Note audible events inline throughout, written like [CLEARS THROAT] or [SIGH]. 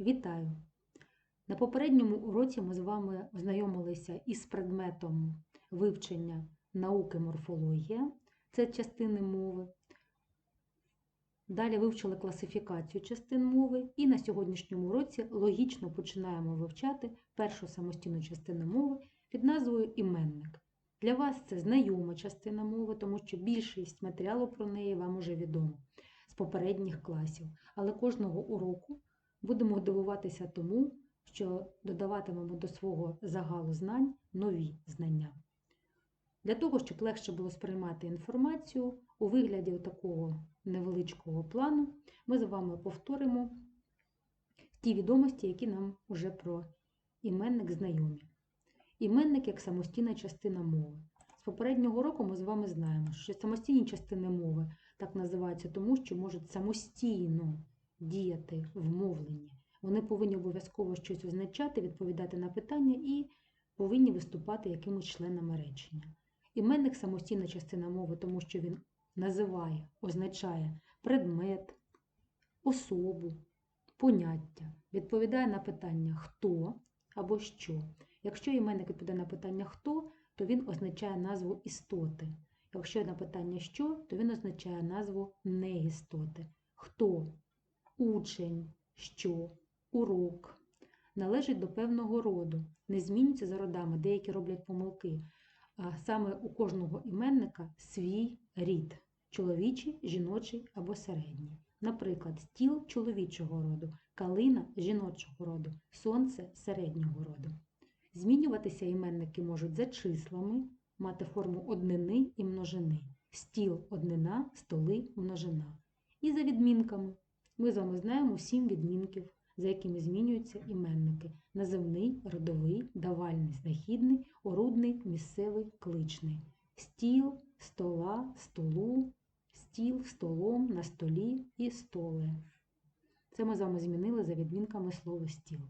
Вітаю! На попередньому уроці ми з вами ознайомилися із предметом вивчення науки морфологія, це частини мови. Далі вивчили класифікацію частин мови, і на сьогоднішньому уроці логічно починаємо вивчати першу самостійну частину мови під назвою іменник. Для вас це знайома частина мови, тому що більшість матеріалу про неї вам уже відомо з попередніх класів. Але кожного уроку будемо дивуватися тому, що додаватимемо до свого загалу знань нові знання. Для того, щоб легше було сприймати інформацію у вигляді такого невеличкого плану, ми з вами повторимо ті відомості, які нам вже про іменник знайомі. Іменник як самостійна частина мови. З попереднього року ми з вами знаємо, що самостійні частини мови так називаються тому, що можуть самостійно діяти в мовленні. Вони повинні обов'язково щось означати, відповідати на питання і повинні виступати якимось членами речення. Іменник самостійна частина мови, тому що він називає, означає предмет, особу, поняття, відповідає на питання хто або що. Якщо іменник відповідає на питання хто, то він означає назву істоти. Якщо на питання що, то він означає назву неістоти. Хто учень, що, урок належить до певного роду, не змінюється за родами, деякі роблять помилки. Саме у кожного іменника свій рід чоловічий, жіночий або середній. Наприклад, стіл чоловічого роду, калина жіночого роду, сонце середнього роду. Змінюватися іменники можуть за числами, мати форму однини і множини, стіл однина, столи множина. І за відмінками. Ми з вами знаємо сім відмінків, за якими змінюються іменники: називний, родовий, давальний, знахідний, орудний, місцевий, кличний. Стіл, стола, столу, стіл, столом, на столі і столе. Це ми з вами змінили за відмінками слова стіл.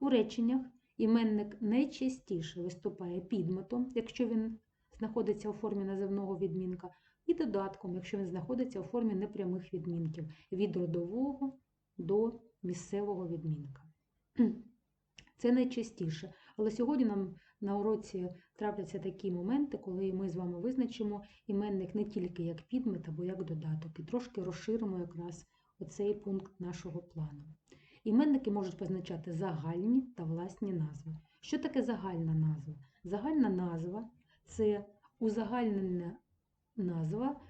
У реченнях іменник найчастіше виступає підметом, якщо він знаходиться у формі називного відмінка, і додатком, якщо він знаходиться у формі непрямих відмінків від родового до місцевого відмінка. [CLEARS THROAT] Це найчастіше. Але сьогодні нам на уроці трапляться такі моменти, коли ми з вами визначимо іменник не тільки як підмет або як додаток, і трошки розширимо якраз оцей пункт нашого плану. Іменники можуть позначати загальні та власні назви. Що таке загальна назва? Загальна назва це узагальнена назва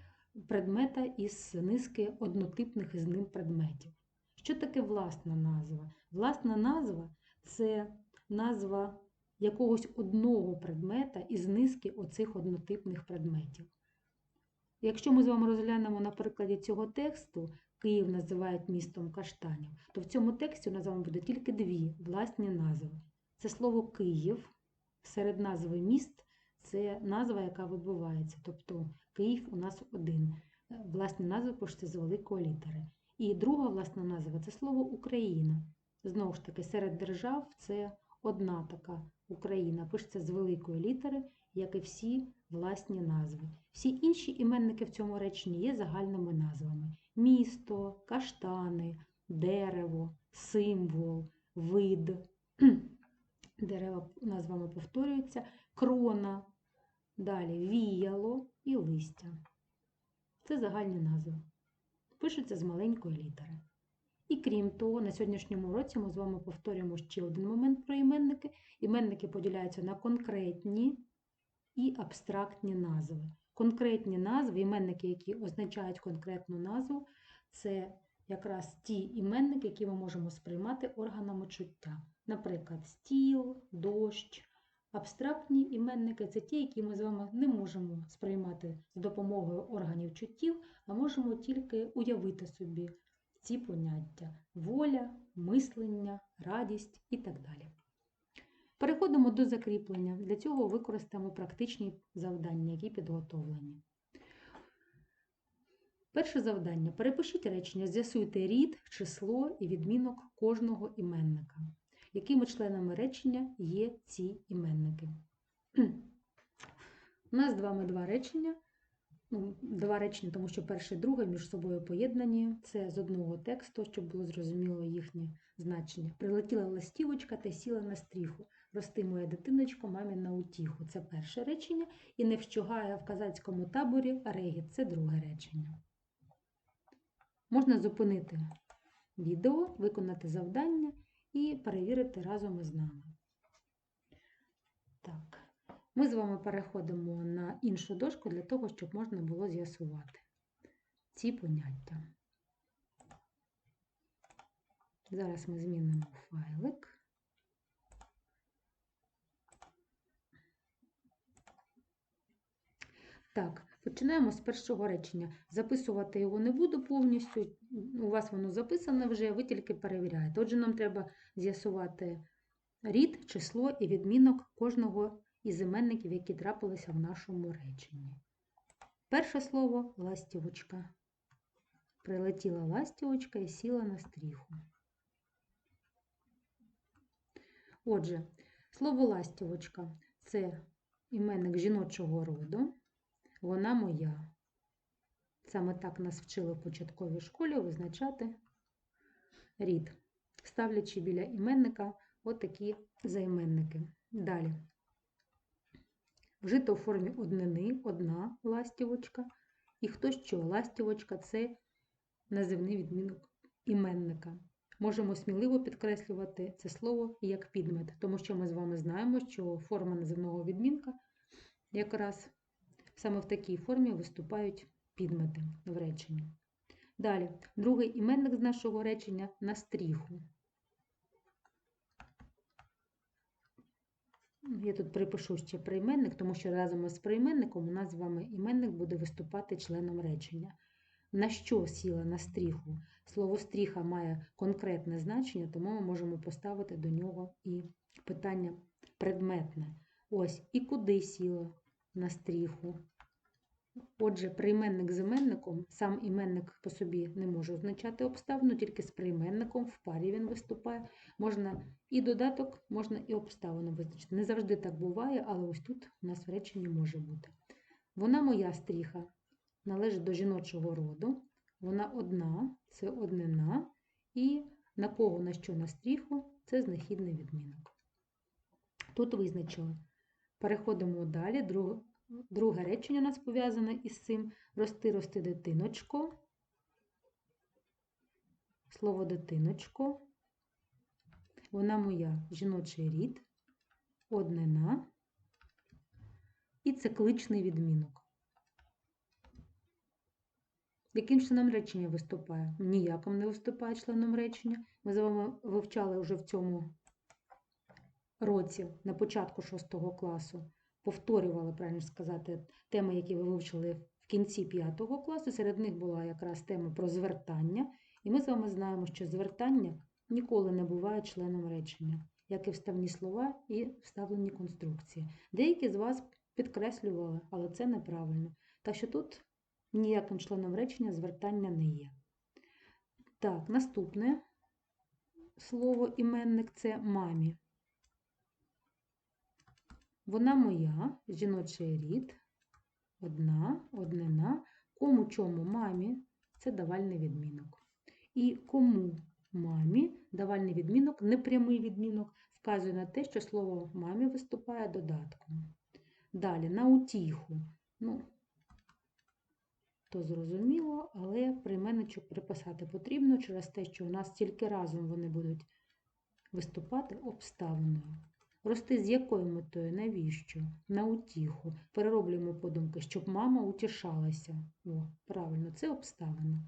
предмета із низки однотипних із ним предметів. Що таке власна назва? Власна назва це назва якогось одного предмета із низки оцих однотипних предметів. Якщо ми з вами розглянемо на прикладі цього тексту, Київ називають містом каштанів, то в цьому тексті у нас з буде тільки дві власні назви. Це слово Київ серед назви міст це назва, яка вибивається. Тобто Київ у нас один. Власні назви пишуться з великої літери. І друга власна назва це слово Україна. Знову ж таки, серед держав це одна така Україна, пишеться з великої літери, як і всі власні назви. Всі інші іменники в цьому реченні є загальними назвами: місто, каштани, дерево, символ, вид. [CLEARS THROAT] Дерева назвами повторюються, крона, далі віяло і листя. Це загальні назви. Пишуться з маленької літери. І крім того, на сьогоднішньому уроці ми з вами повторюємо ще один момент про іменники. Іменники поділяються на конкретні і абстрактні назви. Конкретні назви, іменники, які означають конкретну назву, це якраз ті іменники, які ми можемо сприймати органами чуття. Наприклад, стіл, дощ. Абстрактні іменники це ті, які ми з вами не можемо сприймати з допомогою органів чуттів, а можемо тільки уявити собі ці поняття воля, мислення, радість і так далі. Переходимо до закріплення. Для цього використаємо практичні завдання, які підготовлені. Перше завдання. Перепишіть речення, з'ясуйте рід, число і відмінок кожного іменника. Якими членами речення є ці іменники? [CLEARS THROAT] У нас з вами два речення. Ну, Два речення, тому що перше і друге між собою поєднані. Це з одного тексту, щоб було зрозуміло їхнє значення. Прилетіла ластівочка та сіла на стріху. Рости моя дитиночко, мамі на утіху. Це перше речення. І не вщугає в казацькому таборі регіт. Це друге речення. Можна зупинити відео, виконати завдання і перевірити разом із нами. Так, ми з вами переходимо на іншу дошку для того, щоб можна було з'ясувати ці поняття. Зараз ми змінимо файлик. Так, починаємо з першого речення. Записувати його не буду повністю. У вас воно записане вже, ви тільки перевіряєте. Отже, нам треба з'ясувати рід, число і відмінок кожного із іменників, які трапилися в нашому реченні. Перше слово ластівочка. Прилетіла ластівочка і сіла на стріху. Отже, слово ластівочка це іменник жіночого роду. Вона моя. Саме так нас вчили в початковій школі визначати рід, ставлячи біля іменника отакі займенники. Далі. Вжито у формі однини, одна ластівочка. І хто що? Ластівочка це називний відмінок іменника. Можемо сміливо підкреслювати це слово як підмет, тому що ми з вами знаємо, що форма називного відмінка якраз саме в такій формі виступають підмети в реченні. Далі, другий іменник з нашого речення на стріху. Я тут припишу ще прийменник, тому що разом із прийменником у нас з вами іменник буде виступати членом речення. На що сіла на стріху? Слово стріха має конкретне значення, тому ми можемо поставити до нього і питання предметне. Ось, і куди сіла на стріху? Отже, прийменник з іменником, сам іменник по собі не може означати обставину, тільки з прийменником в парі він виступає. Можна і додаток, можна і обставину визначити. Не завжди так буває, але ось тут у нас в реченні може бути. Вона моя стріха належить до жіночого роду. Вона одна, це однина, і на кого на що на стріху це знахідний відмінок. Тут визначили. Переходимо далі. Друг, друге речення у нас пов'язане із цим. Рости, рости дитиночко. Слово дитиночко. Вона моя жіночий рід, однина і цикличний відмінок. Яким членом речення виступає? Ніяким не виступає членом речення. Ми з вами вивчали вже в цьому році, на початку 6 класу, повторювали, правильно сказати, теми, які ви вивчили в кінці 5 класу. Серед них була якраз тема про звертання. І ми з вами знаємо, що звертання ніколи не буває членом речення, як і вставні слова і вставлені конструкції. Деякі з вас підкреслювали, але це неправильно. Так що тут ніяким членом речення звертання не є. Так, наступне слово іменник це мамі. Вона моя, жіночий рід, одна, однина. Кому чому мамі це давальний відмінок. І кому мамі давальний відмінок, непрямий відмінок, вказує на те, що слово мамі виступає додатком. Далі на утіху. Ну, то зрозуміло, але прийменничок приписати потрібно через те, що у нас тільки разом вони будуть виступати обставиною. Рости з якою метою? Навіщо? На утіху. Перероблюємо подумки, щоб мама утішалася. О, правильно, це обставина.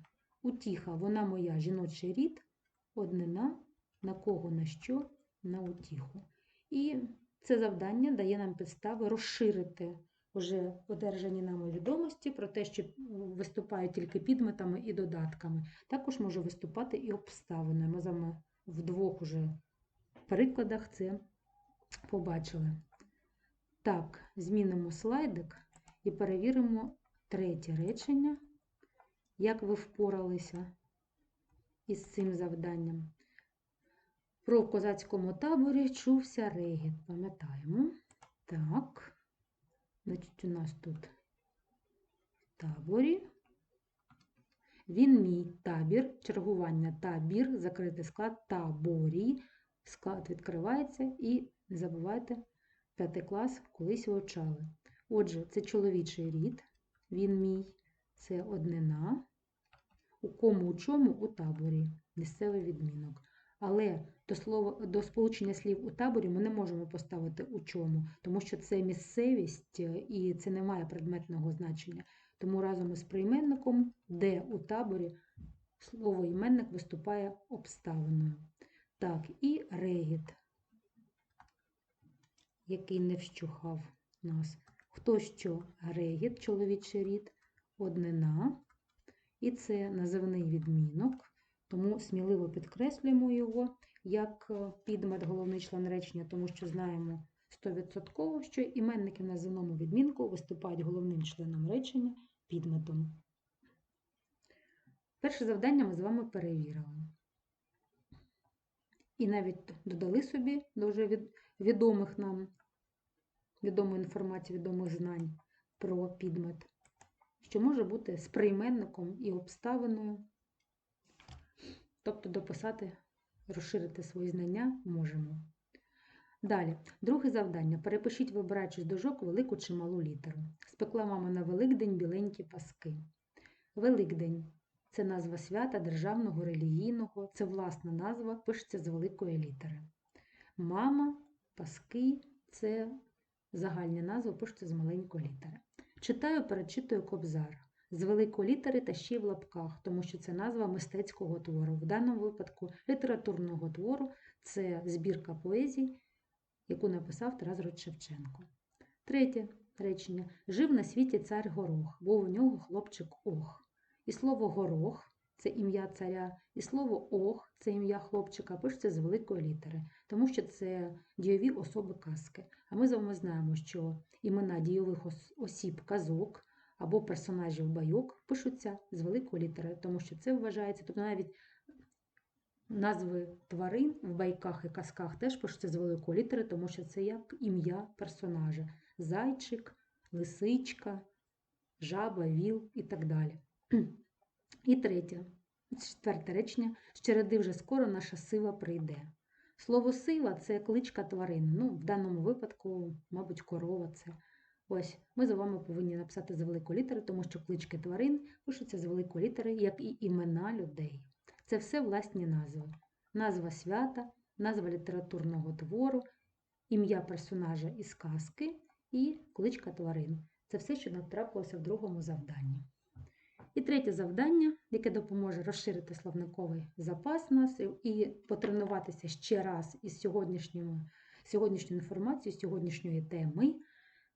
Утіха, вона моя жіночий рід, однина, на кого на що, на утіху. І це завдання дає нам підстави розширити вже одержані нами відомості про те, що виступають тільки підметами і додатками. Також може виступати і обставиною. Ми з вами в двох уже прикладах це побачили. Так, змінимо слайдик і перевіримо третє речення, як ви впоралися із цим завданням. Про в козацькому таборі чувся регіт, пам'ятаємо. Так. Значить, у нас тут в таборі. Він мій табір, чергування табір, закритий склад таборі. Склад відкривається і не забувайте, п'ятий клас колись вивчали. Отже, це чоловічий рід, він мій, це однина. У кому у чому у таборі місцевий відмінок. Але до слова до сполучення слів у таборі ми не можемо поставити у чому, тому що це місцевість е, і це не має предметного значення. Тому разом із прийменником, де у таборі слово іменник виступає обставиною. Так, і регіт, який не вщухав нас. Хто що? Регіт, чоловічий рід, однина. І це називний відмінок, тому сміливо підкреслюємо його як е, підмет, головний член речення, тому що знаємо 100%, що іменники в називному відмінку виступають головним членом речення підметом. Перше завдання ми з вами перевірили. І навіть додали собі від, відомих нам відомої інформації, відомих знань про підмет що може бути з прийменником і обставиною. Тобто дописати, розширити свої знання можемо. Далі, друге завдання. Перепишіть, вибираючи з дужок велику чи малу літеру. Спекла мама на Великдень біленькі паски. Великдень це назва свята державного, релігійного, це власна назва, пишеться з великої літери. Мама, паски це загальні назви, пишуться з маленької літери. Читаю, перечитую кобзар з великої літери та ще й в лапках, тому що це назва мистецького твору. В даному випадку літературного твору це збірка поезій, яку написав Тарас Григорович Шевченко. Третє речення. Жив на світі цар Горох, був у нього хлопчик Ох. І слово горох це ім'я царя, і слово ох це ім'я хлопчика, пишеться з великої літери, тому що це дійові особи казки. А ми з вами знаємо, що імена дійових осіб казок або персонажів байок пишуться з великої літери, тому що це вважається, тобто навіть назви тварин в байках і казках теж пишуться з великої літери, тому що це як ім'я персонажа: зайчик, лисичка, жаба, віл і так далі. І третє, четверте речення, з череди вже скоро наша сила прийде. Слово сила це кличка тварини. Ну, в даному випадку, мабуть, корова це. Ось, ми з вами повинні написати за великої літери, тому що клички тварин пишуться з великої літери, як і імена людей. Це все власні назви. Назва свята, назва літературного твору, ім'я персонажа із казки і кличка тварин. Це все, що нам трапилося в другому завданні. І третє завдання, яке допоможе розширити словниковий запас нас і потренуватися ще раз із сьогоднішньою сьогоднішньою інформацією, сьогоднішньої теми.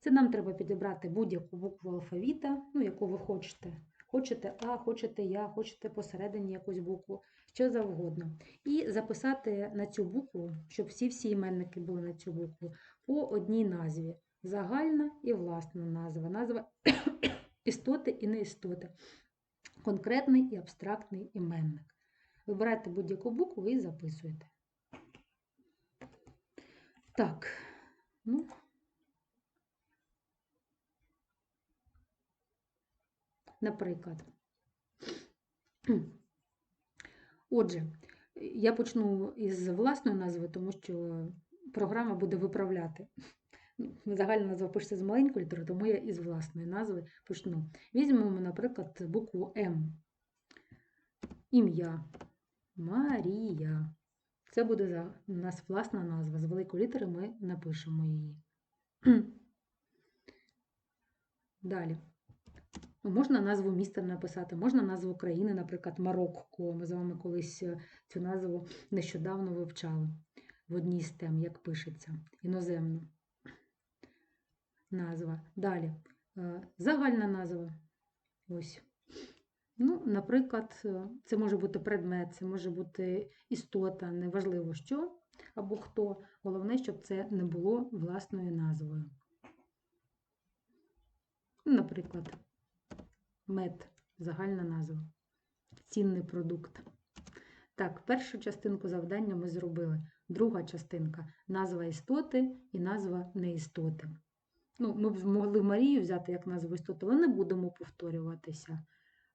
Це нам треба підібрати будь-яку букву алфавіта, ну, яку ви хочете. Хочете А, хочете Я, хочете посередині якусь букву, що завгодно. І записати на цю букву, щоб всі-всі іменники були на цю букву, по одній назві. Загальна і власна назва. Назва [COUGHS] істоти і неістоти конкретний і абстрактний іменник. Вибирайте будь-яку букву і записуєте. Так, ну. Наприклад. Отже, я почну із власної назви, тому що програма буде виправляти Загальна назва пишеться з маленької літери, тому я із власної назви почну. Візьмемо, наприклад, букву М. Ім'я Марія. Це буде у нас власна назва. З великої літери ми напишемо її. [CLEARS THROAT] Далі. Ну, можна назву міста написати, можна назву країни, наприклад, Марокко. Ми з вами колись е, цю назву нещодавно вивчали в одній з тем, як пишеться, іноземно назва. Далі е, загальна назва. Ось. Ну, Наприклад, е, це може бути предмет, це може бути істота, неважливо що або хто. Головне, щоб це не було власною назвою. Наприклад, мед, загальна назва, цінний продукт. Так, першу частинку завдання ми зробили. Друга частинка назва істоти і назва неістоти. Ну, Ми б могли Марію взяти як назву істоти, але не будемо повторюватися.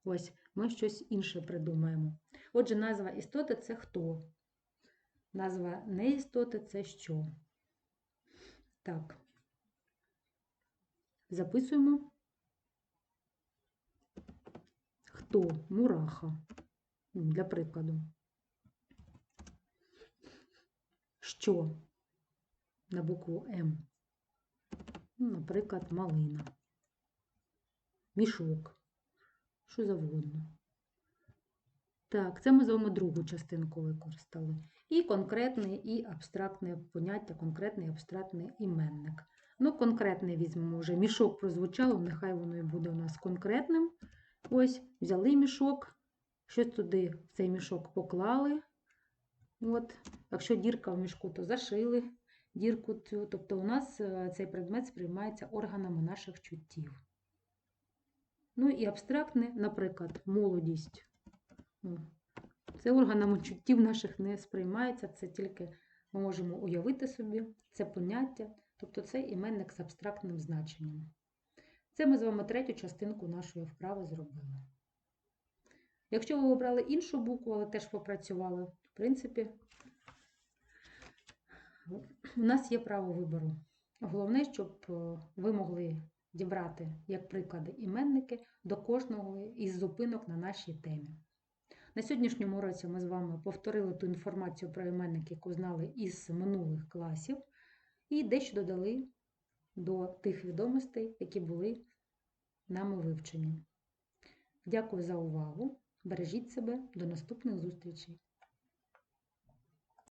Ось, ми щось інше придумаємо. Отже, назва істоти це хто? Назва неістоти це що? Так. Записуємо. Хто? Мураха. Ну, Для прикладу. Що? На букву М. Ну, Наприклад, малина. Мішок. Що завгодно. Так, це ми з вами другу частинку використали. І конкретне, і абстрактне поняття, конкретний абстрактний іменник. Ну, конкретне візьмемо вже. Мішок прозвучало, нехай воно і буде у нас конкретним. Ось, взяли мішок, щось туди в цей мішок поклали. От, якщо дірка в мішку, то зашили дірку цю. Тобто у нас е, цей предмет сприймається органами наших чуттів. Ну і абстрактне, наприклад, молодість. Ну, Це органами чуттів наших не сприймається, це тільки ми можемо уявити собі, це поняття, тобто це іменник з абстрактним значенням. Це ми з вами третю частинку нашої вправи зробили. Якщо ви обрали іншу букву, але теж попрацювали, в принципі, у нас є право вибору. Головне, щоб е, ви могли дібрати, як приклади, іменники до кожного із зупинок на нашій темі. На сьогоднішньому уроці ми з вами повторили ту інформацію про іменники, яку знали із минулих класів, і дещо додали до тих відомостей, які були нами вивчені. Дякую за увагу! Бережіть себе, до наступних зустрічей!